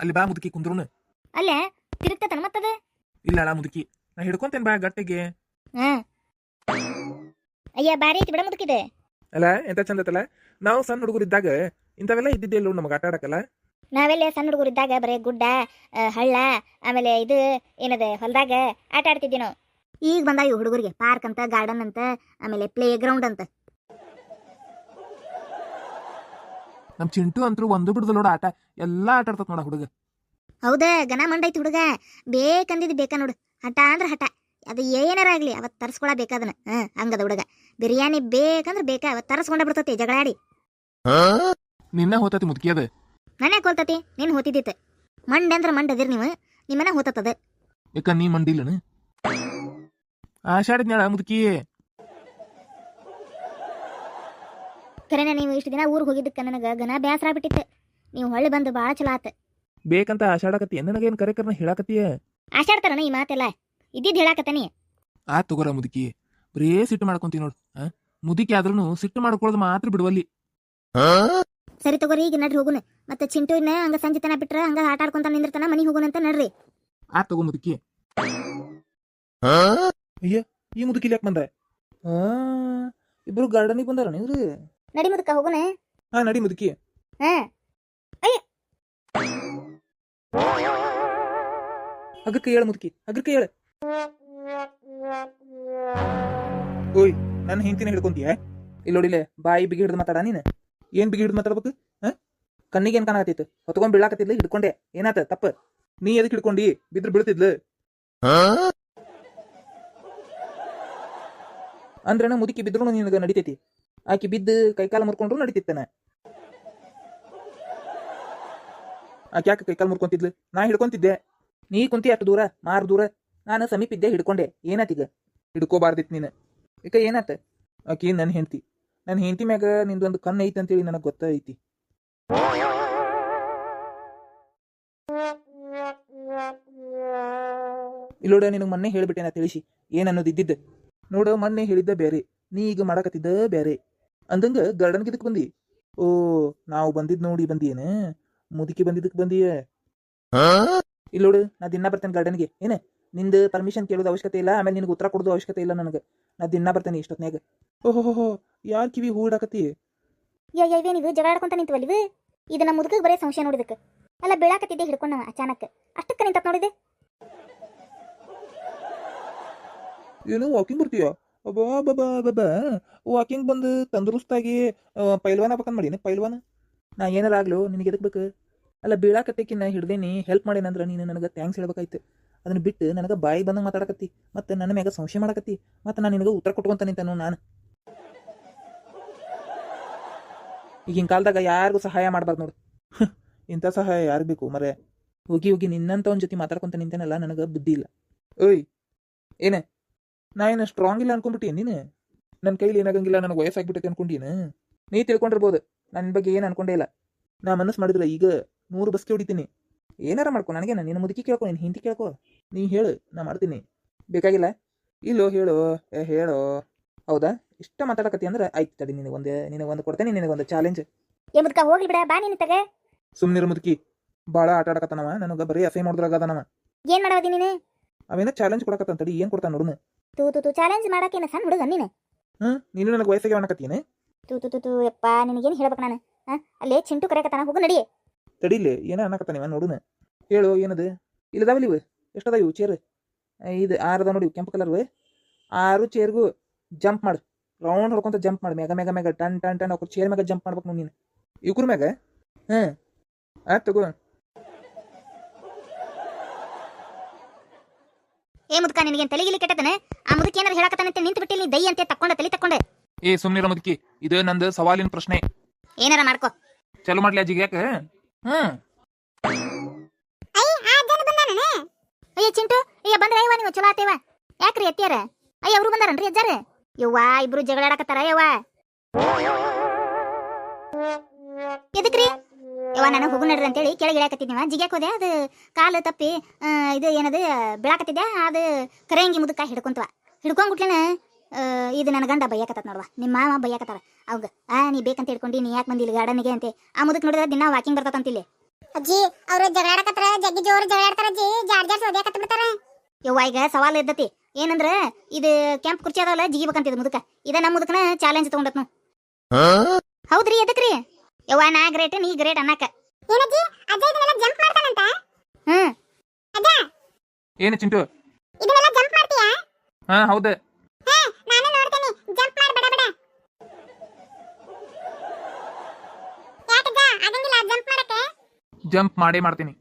ಅಲ್ಲಿ ಬಾ ಮುದುಕಿ ಕುಂದ್ರುನು. ಅಲ್ಲೇ? ತಿರುಗ್ತತನ ಮತ್ತದ? ಇಲ್ಲ ಅಲ್ಲ ಮುದುಕಿ. ನಾ ಹಿಡ್ಕೊಂತೇನ್ ಬಾ ಗಟ್ಟಿಗೆ. ಹ್ಮ್ ಅಯ್ಯ ಬಾರಿ ಐತಿ ಬಿಡ ಮುದುಕಿದೆ. ಅಲ್ಲ ಎಂತ ಚಂದ ಐತಲ್ಲ? ನಾವು ಸಣ್ಣ ಹುಡುಗರು ಇದ್ದಾಗ ಇಂಥವೆಲ್ಲ ಇದ್ದಿದ್ದೆ ಇಲ್ಲ ನಮಗೆ ಆಟ ಆಡಕಲ್ಲ ನಾವೆಲ್ಲ ಸಣ್ಣ ಹುಡುಗರು ಇದ್ದಾಗ ಬರೀ ಗುಡ್ಡ ಆ, ಹಳ್ಳ ಆಮೇಲೆ ಇದು ಏನದ ಹೊಲದಾಗ ಆಟ ಆಡ್ತಿದ್ವಿ ನಾವು. ಈಗ ಬಂದ ಇವು ಹುಡುಗರಿಗೆ ಪಾರ್ಕ್ ಅಂತ ಗಾರ್ಡನ್ ಅಂತ ಆಮೇಲೆ ಪ್ಲೇ ಗ್ರೌಂಡ್ ಅಂತ. ನಮ್ ಚಿಂಟು ಅಂತೂ ಒಂದು ಬಿಡದ ನೋಡ ಆಟ ಎಲ್ಲಾ ಆಟ ಆಡ್ತತ್ ನೋಡ ಹುಡುಗ. ಹೌದ ಗನ ಮಂಡೈತಿ ಹುಡುಗ. ಬೇಕಂದಿದ್ದು ಬೇಕಾ ನೋಡು. ಹಠ ಅಂದ್ರ ಹಠ. ಅದು ಏನಾರ ಆಗ್ಲಿ ಅವತ್ತು ತರ್ಸ್ಕೊಳ ಬೇಕಾದನ ಹ್ಮ್ ಹಂಗದ ಹುಡುಗ. ಬಿರಿಯಾನಿ ಬೇಕಂದ್ರೆ ಬೇಕಾ ಅವತ್ತು ತರಸ್ಕೊಂಡ ಬಿಡ್ತತಿ ಜಗಳಾಡಿ. ನಿನ್ನ ಹೋತತಿ ಮುದುಕಿ ಅದ. ನಾನೇ ಕೊಲ್ತತಿ ನಿನ್ ಹೋತಿದ್ದಿತ್ತು. ಮಂಡೆ ಅಂದ್ರ ಮಂಡ್ ಅದಿರ್ ನೀವು ನಿಮ್ಮನೆ ಹೋತತ್ತದ. ಯಾಕ ನೀ ಮಂಡಿಲ್ಲನ? ಆಷಾಢದ್ನ್ಯಾಳ ಮುದುಕಿ. ಖರೇನ ನೀವು ಇಷ್ಟು ದಿನ ಊರಿಗೆ ಹೋಗಿದ್ದಕ್ಕೆ ನನಗೆ ಗನ ಬೇಸರ ಬಿಟ್ಟಿತ್ತು ನೀವು ಹೊಳ್ಳಿ ಬಂದು ಭಾಳ ಚಲೋ ಆತ. ಬೇಕಂತ ಆಶಾಡಕತ್ತಿ ನನಗೇನ್ ಕರೆಕರ್ನ ಕರ್ನ ಹೇಳಾಕತಿಯ ಆಶಾಡ್ತಾರನ ಈ ಮಾತೆಲ್ಲ. ಇದ್ದಿದ್ದು ಹೇಳಾಕತ್ತಾನಿ. ಆ ತಗೋರ ಮುದುಕಿ ಬರೇ ಸಿಟ್ಟು ಮಾಡ್ಕೊಂತೀನಿ ನೋಡು ಆ? ಮುದುಕಿ ಆದ್ರೂ ಸಿಟ್ಟು ಮಾಡ್ಕೊಳ್ಳೋದು ಮಾತ್ರ ಬಿಡುವಲ್ಲಿ. ಸರಿ ತಗೋರಿ ಈಗ ನಡ್ರಿ ಹೋಗುನ. ಮತ್ತೆ ಚಿಂಟು ಇನ್ನ ಹಂಗ ಸಂಜೆ ತನ ಬಿಟ್ರ ಹಂಗ ಆಟ ಆಡ್ಕೊಂತ ನಿಂದಿರ್ತಾನ ಹೋಗೋಣ ಹೋಗುನಂತ ನಡ್ರಿ. ಆ ತಗೋ ಮುದುಕಿ. ಅಯ್ಯ ಈ ಮುದುಕಿ ಯಾಕೆ ಬಂದ? ಆ ಇಬ್ರು ಗಾರ್ಡನಿಗೆ ಬಂದಾರ ಇವ್ರು? ನಡಿ ಮುದಕ ಹೋಗುನ ಹಾ ನಡಿ ಮುದುಕಿ. ಹಾ. ಹಗ್ಗಕ್ಕೆ ಹೇಳ ಮುದುಕಿ ಅಗ್ರಕ ಹೇಳ. ಓಯ್ ನನ್ನ ಹೆಂಡತಿನ ಹಿಡ್ಕೊಂತೀಯ ಇಲ್ಲಿ ನೋಡಿಲೆ ಬಾಯಿ ಬಿಗಿ ಹಿಡಿದು ಮಾತಾಡ ನೀನು. ಏನ್ ಬಿಗಿ ಹಿಡಿದು ಮಾತಾಡ್ಬೇಕು? ಹಾ? ಕಣ್ಣಿಗೆ ಏನ್ ಕಾಣಕತ್ತಿತ್ತು ಹೊತ್ಕೊಂಡ್ ಬೀಳಾಕತ್ತಿದ್ಲು ಹಿಡ್ಕೊಂಡೆ. ಏನಾತ ತಪ್ಪ? ನೀ ಎದಕ್ ಹಿಡ್ಕೊಂಡಿ? ಬಿದ್ರು ಬೀಳ್ತಿದ್ಲು? ಅಂದ್ರೇನ ಮುದುಕಿ ಬಿದ್ರು ನಿನಗ ನಡಿತೈತಿ? ಆಕಿ ಬಿದ್ದು ಕೈಕಾಲ ಮುರ್ಕೊಂಡ್ರು ನಡಿತಿತ್ತನ. ಆಕೆ ಯಾಕೆ ಕೈಕಾಲ ಮುರ್ಕೊಂತಿದ್ಲು? ನಾ ಹಿಡ್ಕೊಂತಿದ್ದೆ. ನೀ ಕುಂತಿ ಅಷ್ಟು ದೂರ, ಮಾರು ದೂರ, ನಾನು ಸಮೀಪ ಇದ್ದೆ ಹಿಡ್ಕೊಂಡೆ ಏನಾತೀಗ ಹಿಡ್ಕೋಬಾರ್ದಿತ್ತು ನೀನು. ಈಗ ಏನಾತ? ಆಕಿ ನನ್ನ ಹೆಂಡತಿ. ನನ್ನ ಹೆಂಡತಿ ಮ್ಯಾಗ ನಿಂದೊಂದು ಕಣ್ಣು ಐತಿ ಅಂತೇಳಿ ನನಗೆ ಗೊತ್ತೈತಿ. ಇಲ್ಲೋಡ ನಿನಗೆ ಮೊನ್ನೆ ಹೇಳ್ಬಿಟ್ಟೆ ತಿಳಿಸಿ. ಏನನ್ನೋದು ಇದ್ದಿದ್ದು? ನೋಡು, ಮೊನ್ನೆ ಹೇಳಿದ್ದ ಬೇರೆ. ನೀ ಈಗ ಮಾಡಕತ್ತಿದ್ದ ಬೇರೆ. ಅಂದಂಗ ಗಾರ್ಡನ್ ಗಿದಕ್ ಬಂದಿ. ಓ ನಾವು ಬಂದಿದ್ ನೋಡಿ ಬಂದಿಯೇನ? ಮುದುಕಿ ಬಂದಿದ್ದಕ್ಕೆ ಬಂದಿಯ? ಇಲ್ಲೋಡು ನಾ ದಿನ ಬರ್ತೇನೆ ಗಾರ್ಡನ್ಗೆ. ಏನ ನಿಂದು ಪರ್ಮಿಷನ್ ಕೇಳೋದು ಅವಶ್ಯಕತೆ ಇಲ್ಲ ಆಮೇಲೆ ನಿನಗೆ ಉತ್ತರ ಕೊಡೋದು ಅವಶ್ಯಕತೆ ಇಲ್ಲ ನನಗೆ. ನಾ ದಿನ ಬರ್ತೇನೆ ಇಷ್ಟೊತ್ನ್ಯಾಗ. ಓಹೋ ಯಾರ್ ಕಿವಿ ಹೂಡಾಕತಿ ಯಾ ಯಾವೇ ನೀವು ಜಗಳ ಆಡ್ಕೊಂತ ನಿಂತವಲ್ಲಿವು ಇದು ನಮ್ಮ ಮುದುಕಿಗೆ ಬರೀ ಸಂಶಯ ನೋಡಿದಕ್ಕೆ ಅಲ್ಲ ಬೀಳಾಕತ್ತಿದ್ದೆ ಹಿಡ್ಕೊಂಡ ಅಚಾನಕ್. ಅಷ್ಟಕ್ಕೆ ನಿಂತ ನೋಡಿದೆ? ಏನು ವಾಕಿಂಗ್ ಬರ್ತೀಯ? ಅಬ್ಬಾ ಬಾಬಾ ಬಾಬಾ ವಾಕಿಂಗ್ ಬಂದು ತಂದರುಸ್ತಾಗಿ ಪೈಲ್ವಾನ ಬೇಕಂದ್ ಮಾಡೀನಿ ಪೈಲ್ವಾನ? ನಾ ಏನಾರ ಆಗ್ಲು, ನಿನಗೆ ಎದಕ್ ಬೇಕು? ಅಲ್ಲ ಬೀಳಾಕತ್ತೇಕಿ ನಾ ಹಿಡ್ದೇನಿ ಹೆಲ್ಪ್ ಮಾಡೇನಂದ್ರೆ ನೀನು ನನಗೆ ಥ್ಯಾಂಕ್ಸ್ ಹೇಳ್ಬೇಕಾಯ್ತು. ಅದನ್ನ ಬಿಟ್ಟು ನನಗೆ ಬಾಯಿ ಬಂದಂಗೆ ಮಾತಾಡಕತ್ತಿ, ಮತ್ತೆ ನನ್ನ ಮ್ಯಾಗ ಸಂಶಯ ಮಾಡಕತ್ತಿ, ಮತ್ತೆ ನಾನು ನಿನಗೆ ಉತ್ತರ ಕೊಟ್ಕೊಂತ ನಿಂತನು ನಾನು. ಈಗಿನ ಕಾಲದಾಗ ಯಾರಿಗೂ ಸಹಾಯ ಮಾಡಬಾರ್ದು ನೋಡು. ಇಂಥ ಸಹಾಯ ಯಾರು ಬೇಕು ಮರೆ? ಹೋಗಿ ಹೋಗಿ ನಿನ್ನಂತವನ ಜೊತೆ ಮಾತಾಡ್ಕೊಂತ ನಿಂತೇನಲ್ಲ, ನನಗೆ ಬುದ್ಧಿ ಇಲ್ಲ. ಓಯ್, ಏನೇ? ನಾ ಏನು ಸ್ಟ್ರಾಂಗ್ ಇಲ್ಲ ಅನ್ಕೊಂಡ್ಬಿಟ್ಟಿ ನೀನು? ನನ್ನ ಕೈಲಿ ಏನಾಗಂಗಿಲ್ಲ ನನಗೆ ವಯಸ್ಸಾಗ್ಬಿಟ್ಟೈತೆ ಅನ್ಕೊಂಡೀನ. ನೀ ತಿಳ್ಕೊಂಡಿರ್ಬೋದು ನನ್ನ ಬಗ್ಗೆ ಏನು ಅನ್ಕೊಂಡೇ ಇಲ್ಲ. ನಾ ಮನಸ್ಸು ಮಾಡಿದ್ರೆ ಈಗ ನೂರು ಬಸ್ಗೆ ಹೊಡಿತೀನಿ. ಏನಾರ ಮಾಡ್ಕೊ ನನಗೆ ನಿನ್ನ ಮುದುಕಿ ಕೇಳ್ಕೊ ನೀನು ಹಿಂದಿ ಕೇಳ್ಕೊ. ನೀ ಹೇಳು ನಾ ಮಾಡ್ತೀನಿ. ಬೇಕಾಗಿಲ್ಲ? ಇಲ್ಲೋ ಹೇಳು ಏ ಹೇಳೋ. ಹೌದಾ? ಇಷ್ಟ ಮಾತಾಡಕತ್ತಿ ಅಂದ್ರೆ ಆಯ್ತು ತಡಿ ನಿನಗೆ ಒಂದು ನಿನಗೆ ಒಂದು ಕೊಡ್ತೇನೆ ನಿನಗೆ ಒಂದು ಚಾಲೆಂಜ್ ಏ ಮುದ್ಕ ಹೋಗ್ಲಿ ಬಿಡ ಬಾ ನೀನು ತಗ. ಸುಮ್ಮನಿರು ಮುದುಕಿ. ಭಾಳ ಆಟ ಆಡಕತ್ತನವ ನನಗೆ ಬರೀ ಅಸಹ್ಯ ಮಾಡಿದ್ರಾಗದಾನವ ಏನ್ ಮಾಡವದಿ ನೀನು? ಅವೇನೋ ಚಾಲೆಂಜ್ ಕೊಡಕತ್ತಂತಡಿ ಏನ್ ಏನು ಕೊಡ್ತಾನ ನೋಡುನು ತೂ ತೂ ತೂ ಚಾಲೆಂಜ್ ಮಾಡಕ್ಕೇನ ಸಣ್ಣ ಹುಡುಗ ನೀನು? ಹ್ಮ್ ನೀನು ನನಗೆ ವಯಸ್ಸಿಗೆ ಅನ್ನಕತ್ತೀನಿ ತೂ ತೂ ತೂ ತು ನಿನಗೆ ಏನು ಹೇಳ್ಬೇಕು ನಾನು? ಹಾ ಅಲ್ಲೇ ಚಿಂಟು ಕರೆಕತ್ತಾನ ಹೋಗು ನಡಿ. ತಡಿಲಿ ಏನ ಅನ್ನಕತ್ತಾನಿವ ನೋಡುನ. ಹೇಳು ಏನದು? ಇಲ್ಲದಾವಲ್ಲಿ ಇವು? ಎಷ್ಟದ ಇವು ಚೇರ್ ಇದು ಆರದ ನೋಡಿ ಕೆಂಪು ಕಲರ್ ಆರು ಚೇರ್ಗೂ ಜಂಪ್ ಮಾಡು. ರೌಂಡ್ ಹೊಡ್ಕೊಂತ ಜಂಪ್ ಮಾಡು ಮ್ಯಾಗ ಮ್ಯಾಗ ಮ್ಯಾಗ ಟನ್ ಟನ್ ಟನ್ ಅವ್ರ ಚೇರ್ ಮ್ಯಾಗ ಜಂಪ್ ಮಾಡ್ಬೇಕು ನೀನು. ಇವ್ರ ಮ್ಯಾಗ? ಹ್ಞೂ ಆಯ್ತು ತಗೋ. ಏ ಮುದ್ಕಾ ನಿನಗೆ ತಲೆಗಿಲಿ ಕೆಟ್ಟದನ? ಆ ಮುದುಕ ಏನಾರ ಹೇಳಕತ್ತಾನಂತೆ ನಿಂತು ಬಿಟ್ಟಿಲ್ಲ ನೀ ದೈ ಅಂತ ತಕ್ಕೊಂಡೆ ತಲೆ ತಕ್ಕೊಂಡೆ. ಏ ಸುಮ್ನಿರ ಮುದುಕಿ ಇದು ನಂದು ಸವಾಲಿನ ಪ್ರಶ್ನೆ. ಏನಾರ ಮಾಡ್ಕೋ. ಚಲೋ ಮಾಡ್ಲಿ ಅಜ್ಜಿಗೆ ಯಾಕೆ? ಹ್ಮ್. ಅಯ್ಯ ಚಿಂಟು ಅಯ್ಯ ಬಂದ್ರೆ ಅಯ್ಯವ ನೀವು ಚಲೋ ಆತೇವ. ಯಾಕ್ರಿ ಎತ್ತಿಯಾರ ಅಯ್ಯ ಅವ್ರು ಬಂದಾರನ್ರಿ ಅಜ್ಜಾರ? ಯವ್ವಾ ಇಬ್ರು ಜಗಳಾಡಕತ್ತಾರ ಯವ್ವಾ. ಎದಕ್ರಿ? ಯವ್ವ ನಾನು ಹೋಗು ನಡ್ರಿ ಅಂತೇಳಿ ಕೆಳಗೆ ಇಳಿಯಾಕತ್ತಿದ್ನಿವ ಜಿಗ್ಯಾಕ ಹೋದೆ ಅದು ಕಾಲು ತಪ್ಪಿ ಇದು ಏನದು ಬೀಳಾಕತ್ತಿದ್ದೆ ಅದು ಕರೆಯಂಗಿ ಮುದುಕ ಹಿಡ್ಕೊಂತವ. ಹಿಡ್ಕೊಂಡ್ಬಿಟ್ಲೇನ ಇದು ನನ್ನ ಗಂಡ ಬೈಯಾಕತ್ತ ನೋಡ್ವಾ. ನಿಮ್ಮ ಮಾವ ಬೈಯಾಕತ್ತಾರ. ಅವಾಗ ಆ ನೀ ಬೇಕಂತ ಹಿಡ್ಕೊಂಡು ನೀ ಯಾಕೆ ಬಂದಿಲ್ಲ ಗಾರ್ಡನ್ಗೆ ಅಂತ. ಆ ಮುದಕ್ ನೋಡಿದ್ರೆ ದಿನ ವಾಕಿಂಗ್ ಬರ್ತದಂತಿಲ್ಲಿ ಅಜ್ಜಿ ಅವ್ರು ಜಗಳಾಡಕತ್ತಾರ ಜಗ್ಗಿ ಜೋರು ಜಗಳಾಡ್ತಾರ ಅಜ್ಜಿ ಜಾರ್ ಜಾರ್ ಸೋದ್ಯಾಕತ್ತ ಬಿಡ್ತಾರ. ಯವ್ವ ಈಗ ಸವಾಲ್ ಇದ್ದತಿ. ಏನಂದ್ರ ಇದು ಕೆಂಪ್ ಕುರ್ಚಿ ಅದಾವಲ್ಲ ಜಿಗಿಬೇಕಂತಿದ್ ಮುದಕ. ಇದ ನಮ್ಮ ಮುದಕನ ಚಾಲೆಂಜ್ ತಗೊಂಡತ್ನು. ಹೌದ್ರಿ ಎದಕ್ರಿ? ಯವ್ವ ನಾ ಗ್ರೇಟ್ ನೀ ಗ್ರೇಟ್ ಅನ್ನಕ. ಏನಜ್ಜಿ? ಅಜ್ಜ ಇದನ್ನೆಲ್ಲ ಜಂಪ್ ಮಾಡ್ತಾನಂತ? ಹ್ಮ್. ಅಜ್ಜ? ಏನು ಚಿಂಟು? ಇದನ್ನೆಲ್ಲ ಜಂಪ್ ಮಾಡ್ತೀಯಾ? ಹಾ ಹೌದು. ಹಾ ನಾನು ನೋಡ್ತೀನಿ. ಜಂಪ್ ಮಾಡ್ ಬಡ ಬಡ. ಯಾಕಜ್ಜ? ಆಗಂಗಿಲ್ಲ ಜಂಪ್ ಮಾಡಕ್ಕೆ. ಜಂಪ್ ಮಾಡೇ ಮಾಡ್ತೀನಿ.